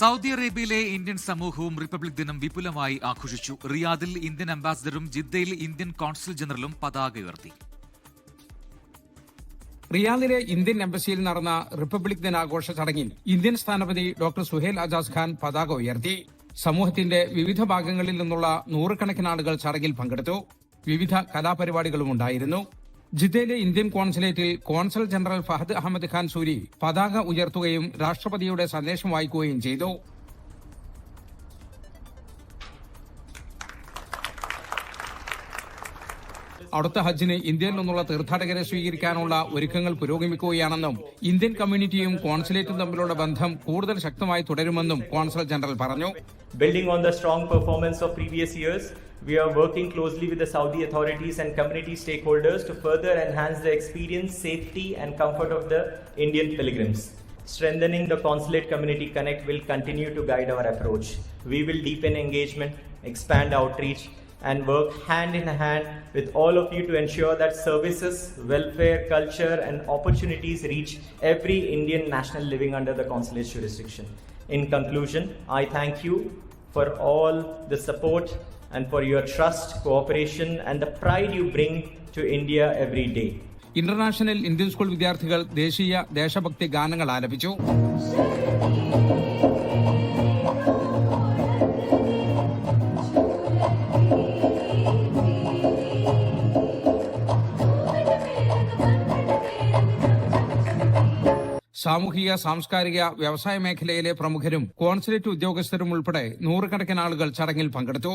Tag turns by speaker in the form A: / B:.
A: Saudi അറേബ്യയിലെ Indian സമൂഹവും republic ദിനം വിപുലമായി ആഘോഷിച്ചു. റിയാദിൽ ഇന്ത്യൻ അംബാസിഡറും ജിദ്ദയിൽ ഇന്ത്യൻ കോൺസുൽ ജനറലും പതാക ഉയർത്തി.
B: റിയാദിലെ ഇന്ത്യൻ എംബസിയിൽ നടന്ന റിപ്പബ്ലിക് ദിനാഘോഷ ചടങ്ങിൽ ഇന്ത്യൻ സ്ഥാനപതി ഡോക്ടർ സുഹേൽ അജാസ് ഖാൻ പതാക ഉയർത്തി. സമൂഹത്തിന്റെ വിവിധ ഭാഗങ്ങളിൽ നിന്നുള്ള നൂറുകണക്കിന് ആളുകൾ ചടങ്ങിൽ പങ്കെടുത്തു. വിവിധ കലാപരിപാടികളും ഉണ്ടായിരുന്നു. ജിദ്ദയിലെ ഇന്ത്യൻ കോൺസുലേറ്റിൽ കോൺസൽ ജനറൽ ഫഹദ് അഹമ്മദ് ഖാൻ സൂരി പതാക ഉയർത്തുകയും രാഷ്ട്രപതിയുടെ സന്ദേശം വായിക്കുകയും ചെയ്തു. അടുത്ത ഹജ്ജിന് ഇന്ത്യയിൽ നിന്നുള്ള തീർത്ഥാടകരെ സ്വീകരിക്കാനുള്ള ഒരുക്കങ്ങൾ പുരോഗമിക്കുകയാണെന്നും ഇന്ത്യൻ കമ്മ്യൂണിറ്റിയും കോൺസുലേറ്റും തമ്മിലുള്ള ബന്ധം കൂടുതൽ ശക്തമായി തുടരുമെന്നും കോൺസൽ ജനറൽ പറഞ്ഞു.
C: Building on the strong performance of previous years, we are working closely with the Saudi authorities and community stakeholders to further enhance the experience, safety, and comfort of the Indian pilgrims. Strengthening the consulate community connect will continue to guide our approach. We will deepen engagement, expand outreach, and work hand in hand with all of you to ensure that services, welfare, culture, and opportunities reach every Indian national living under the consulate's jurisdiction. In conclusion, I thank you for all the support and for your trust, cooperation, and the pride you bring to India every day.
B: International Indian school വിദ്യാർത്ഥികൾ ദേശീയ ദേശഭക്തി ഗാനങ്ങൾ ആലപിച്ചു സാമൂഹിക സാംസ്കാരിക വ്യവസായ മേഖലയിലെ പ്രമുഖരും കോൺസുലേറ്റ് ഉദ്യോഗസ്ഥരും ഉൾപ്പെടെ നൂറുകണക്കിന് ആളുകൾ ചടങ്ങിൽ പങ്കെടുത്തു